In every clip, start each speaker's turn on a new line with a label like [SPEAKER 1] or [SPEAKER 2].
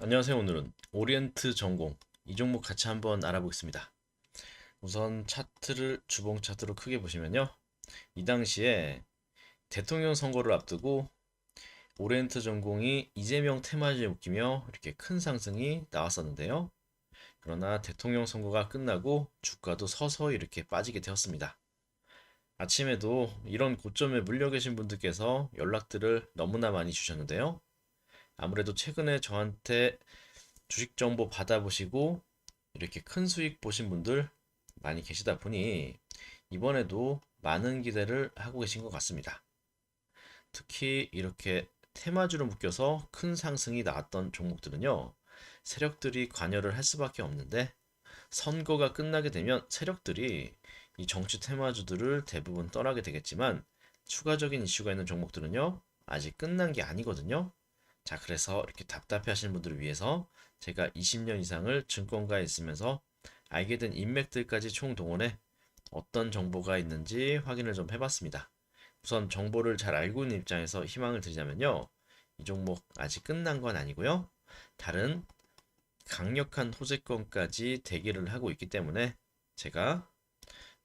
[SPEAKER 1] 안녕하세요. 오늘은 오리엔트 전공 이 종목 같이 한번 알아보겠습니다. 우선 차트를 주봉 차트로 크게 보시면요. 이 당시에 대통령 선거를 앞두고 오리엔트 전공이 이재명 테마주에 묶이며 이렇게 큰 상승이 나왔었는데요. 그러나 대통령 선거가 끝나고 주가도 서서히 이렇게 빠지게 되었습니다. 아침에도 이런 고점에 물려 계신 분들께서 연락들을 너무나 많이 주셨는데요. 아무래도 최근에 저한테 주식 정보 받아보시고 이렇게 큰 수익 보신 분들 많이 계시다 보니 이번에도 많은 기대를 하고 계신 것 같습니다. 특히 이렇게 테마주로 묶여서 큰 상승이 나왔던 종목들은요, 세력들이 관여를 할 수밖에 없는데 선거가 끝나게 되면 세력들이 이 정치 테마주들을 대부분 떠나게 되겠지만 추가적인 이슈가 있는 종목들은요, 아직 끝난 게 아니거든요. 자, 그래서 이렇게 답답해 하시는 분들을 위해서 제가 20년 이상을 증권가에 있으면서 알게 된 인맥들까지 총동원해 어떤 정보가 있는지 확인을 좀 해봤습니다. 우선 정보를 잘 알고 있는 입장에서 희망을 드리자면요. 이 종목 아직 끝난 건 아니고요. 다른 강력한 호재권까지 대기를 하고 있기 때문에 제가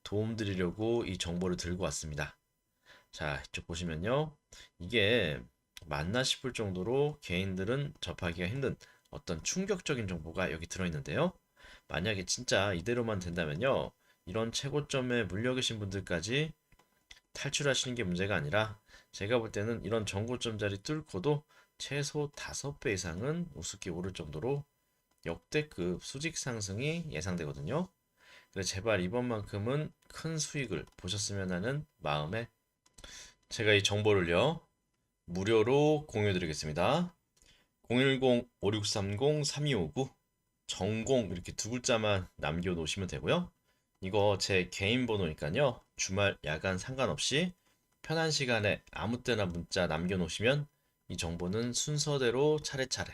[SPEAKER 1] 도움 드리려고 이 정보를 들고 왔습니다. 자, 이쪽 보시면요. 이게 맞나 싶을 정도로 개인들은 접하기가 힘든 어떤 충격적인 정보가 여기 들어있는데요. 만약에 진짜 이대로만 된다면요. 이런 최고점에 물려 계신 분들까지 탈출하시는 게 문제가 아니라 제가 볼 때는 이런 전고점 자리 뚫고도 최소 5배 이상은 우습게 오를 정도로 역대급 수직 상승이 예상되거든요. 그래서 제발 이번만큼은 큰 수익을 보셨으면 하는 마음에 제가 이 정보를요. 무료로 공유해 드리겠습니다. 010-5630-3259 전공 이렇게 두 글자만 남겨 놓으시면 되고요. 이거 제 개인 번호니까요. 주말, 야간 상관없이 편한 시간에 아무 때나 문자 남겨 놓으시면 이 정보는 순서대로 차례차례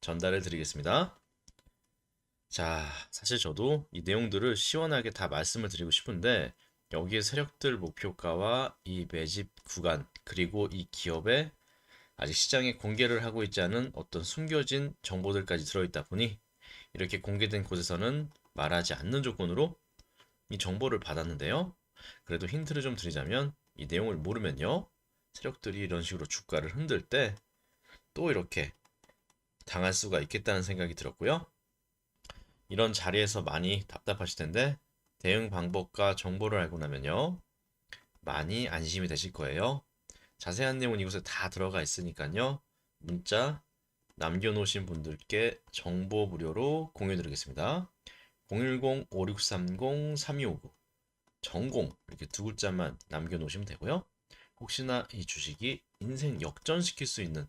[SPEAKER 1] 전달해 드리겠습니다. 자, 사실 저도 이 내용들을 시원하게 다 말씀을 드리고 싶은데 여기에 세력들 목표가와 이 매집 구간 그리고 이 기업의 아직 시장에 공개를 하고 있지 않은 어떤 숨겨진 정보들까지 들어있다 보니 이렇게 공개된 곳에서는 말하지 않는 조건으로 이 정보를 받았는데요. 그래도 힌트를 좀 드리자면 이 내용을 모르면요. 세력들이 이런 식으로 주가를 흔들 때 또 이렇게 당할 수가 있겠다는 생각이 들었고요. 이런 자리에서 많이 답답하실 텐데 대응 방법과 정보를 알고 나면요. 많이 안심이 되실 거예요. 자세한 내용은 이곳에 다 들어가 있으니까요. 문자 남겨놓으신 분들께 정보 무료로 공유드리겠습니다. 010-5630-3259 전공 이렇게 두 글자만 남겨놓으시면 되고요. 혹시나 이 주식이 인생 역전시킬 수 있는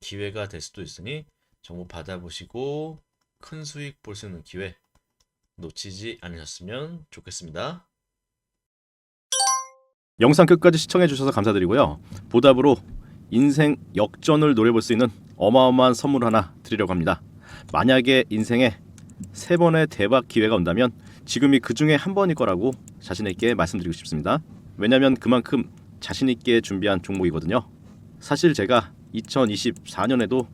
[SPEAKER 1] 기회가 될 수도 있으니 정보 받아보시고 큰 수익 볼 수 있는 기회 놓치지 않으셨으면 좋겠습니다.
[SPEAKER 2] 영상 끝까지 시청해 주셔서 감사드리고요. 보답으로 인생 역전을 노려볼 수 있는 어마어마한 선물 하나 드리려고 합니다. 만약에 인생에 세 번의 대박 기회가 온다면 지금이 그 중에 한 번일 거라고 자신 있게 말씀드리고 싶습니다. 왜냐하면 그만큼 자신 있게 준비한 종목이거든요. 사실 제가 2024년에도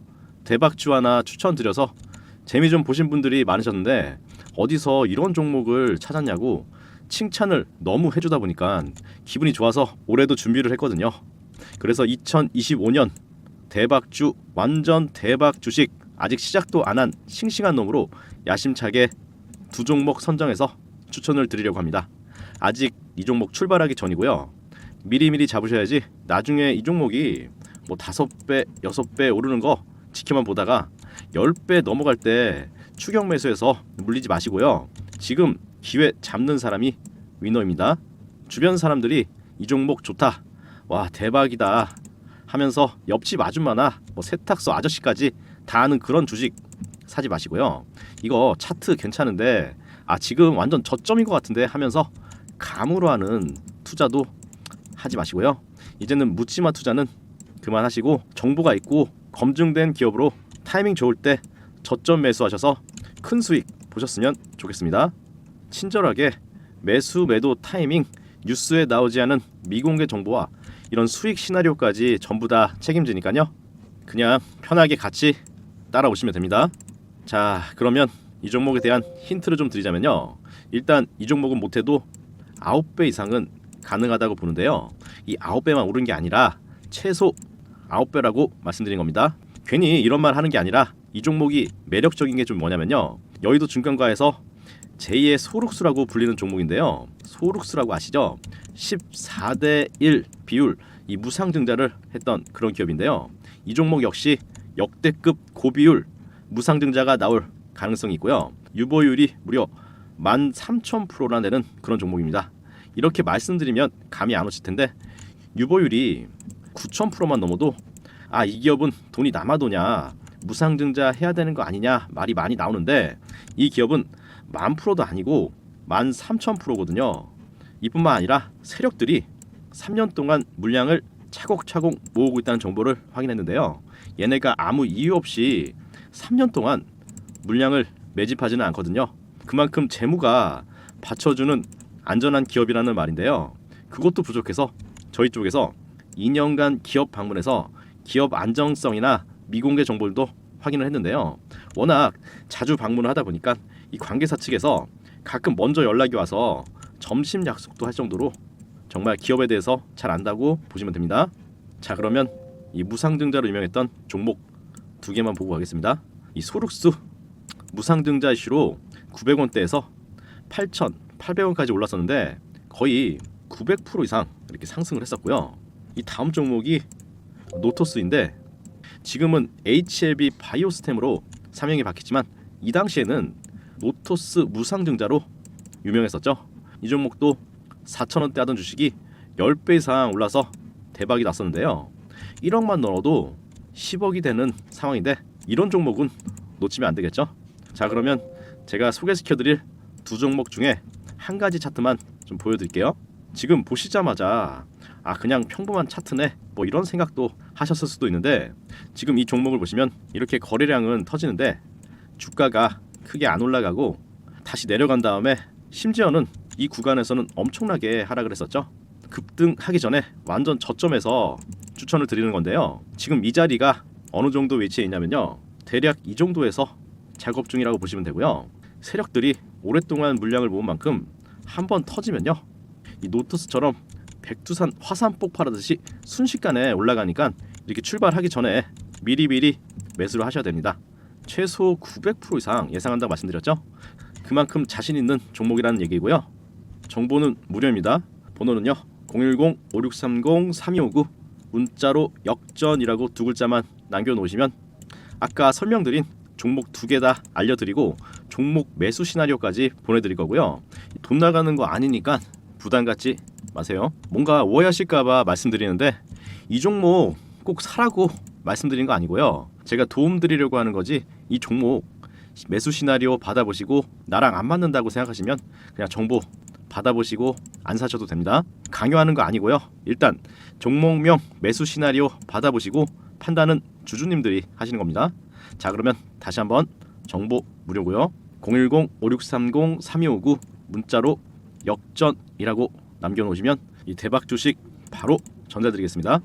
[SPEAKER 2] 대박주 하나 추천드려서 재미 좀 보신 분들이 많으셨는데 어디서 이런 종목을 찾았냐고 칭찬을 너무 해주다 보니까 기분이 좋아서 올해도 준비를 했거든요. 그래서 2025년 대박주 완전 대박 주식 아직 시작도 안 한 싱싱한 놈으로 야심차게 두 종목 선정해서 추천을 드리려고 합니다. 아직 이 종목 출발하기 전이고요. 미리미리 잡으셔야지 나중에 이 종목이 뭐 다섯 배, 여섯 배 오르는 거 지켜만 보다가 열 배 넘어갈 때 추격 매수해서 물리지 마시고요. 지금 기회 잡는 사람이 위너입니다. 주변 사람들이 이 종목 좋다. 와 대박이다. 하면서 옆집 아줌마나 뭐 세탁소 아저씨까지 다 아는 그런 주식 사지 마시고요. 이거 차트 괜찮은데 아 지금 완전 저점인 것 같은데 하면서 감으로 하는 투자도 하지 마시고요. 이제는 묻지마 투자는 그만하시고 정보가 있고 검증된 기업으로 타이밍 좋을 때 저점 매수하셔서 큰 수익 보셨으면 좋겠습니다. 친절하게 매수 매도 타이밍 뉴스에 나오지 않은 미공개 정보와 이런 수익 시나리오까지 전부 다 책임지니까요. 그냥 편하게 같이 따라오시면 됩니다. 자, 그러면 이 종목에 대한 힌트를 좀 드리자면요. 일단 이 종목은 못해도 9배 이상은 가능하다고 보는데요. 이 9배만 오른 게 아니라 최소 9배라고 말씀드린 겁니다. 괜히 이런 말 하는 게 아니라 이 종목이 매력적인 게 좀 뭐냐면요. 여의도 증권가에서 제2의 소룩스라고 불리는 종목인데요. 소룩스라고 아시죠? 14대 1 비율 이 무상증자를 했던 그런 기업인데요. 이 종목 역시 역대급 고비율 무상증자가 나올 가능성이 있고요. 유보율이 무려 13,000%나 되는 그런 종목입니다. 이렇게 말씀드리면 감이 안 오실 텐데 유보율이 9,000%만 넘어도 아 이 기업은 돈이 남아도냐 무상증자 해야 되는 거 아니냐 말이 많이 나오는데 이 기업은 만 프로도 아니고 만 삼천 프로거든요. 이뿐만 아니라 세력들이 3년 동안 물량을 차곡차곡 모으고 있다는 정보를 확인했는데요. 얘네가 아무 이유 없이 3년 동안 물량을 매집하지는 않거든요. 그만큼 재무가 받쳐주는 안전한 기업이라는 말인데요. 그것도 부족해서 저희 쪽에서 2년간 기업 방문해서 기업 안정성이나 미공개 정보들도 확인을 했는데요. 워낙 자주 방문을 하다 보니까 이 관계사 측에서 가끔 먼저 연락이 와서 점심 약속도 할 정도로 정말 기업에 대해서 잘 안다고 보시면 됩니다. 자 그러면 이 무상증자로 유명했던 종목 두 개만 보고 가겠습니다. 이 소룩스 무상증자 이슈로 900원대에서 8,800원까지 올랐었는데 거의 900% 이상 이렇게 상승을 했었고요. 이 다음 종목이 노토스인데 지금은 HLB 바이오스템으로 사명이 바뀌지만 이 당시에는 노토스 무상증자로 유명했었죠. 이 종목도 4,000원대 하던 주식이 10배 이상 올라서 대박이 났었는데요. 1억만 넣어도 10억이 되는 상황인데 이런 종목은 놓치면 안 되겠죠. 자 그러면 제가 소개시켜드릴 두 종목 중에 한 가지 차트만 좀 보여드릴게요. 지금 보시자마자 아 그냥 평범한 차트네 뭐 이런 생각도 하셨을 수도 있는데 지금 이 종목을 보시면 이렇게 거래량은 터지는데 주가가 크게 안 올라가고 다시 내려간 다음에 심지어는 이 구간에서는 엄청나게 하락을 했었죠. 급등하기 전에 완전 저점에서 추천을 드리는 건데요. 지금 이 자리가 어느 정도 위치에 있냐면요. 대략 이 정도에서 작업 중이라고 보시면 되고요. 세력들이 오랫동안 물량을 모은 만큼 한 번 터지면요. 이 노트스처럼 백두산 화산 폭발하듯이 순식간에 올라가니까 이렇게 출발하기 전에 미리미리 매수를 하셔야 됩니다. 최소 900% 이상 예상한다고 말씀드렸죠. 그만큼 자신 있는 종목이라는 얘기고요. 정보는 무료입니다. 번호는요. 010-5630-3259 문자로 역전이라고 두 글자만 남겨놓으시면 아까 설명드린 종목 두 개 다 알려드리고 종목 매수 시나리오까지 보내드릴 거고요. 돈 나가는 거 아니니까 부담 갖지 마세요. 뭔가 오해하실까봐 말씀드리는데 이 종목 꼭 사라고 말씀드린 거 아니고요. 제가 도움 드리려고 하는 거지 이 종목 매수 시나리오 받아보시고 나랑 안 맞는다고 생각하시면 그냥 정보 받아보시고 안 사셔도 됩니다. 강요하는 거 아니고요. 일단 종목명 매수 시나리오 받아보시고 판단은 주주님들이 하시는 겁니다. 자 그러면 다시 한번 정보 무료고요. 010-5630-3259 문자로 역전이라고 남겨놓으시면 이 대박 주식 바로 전달드리겠습니다.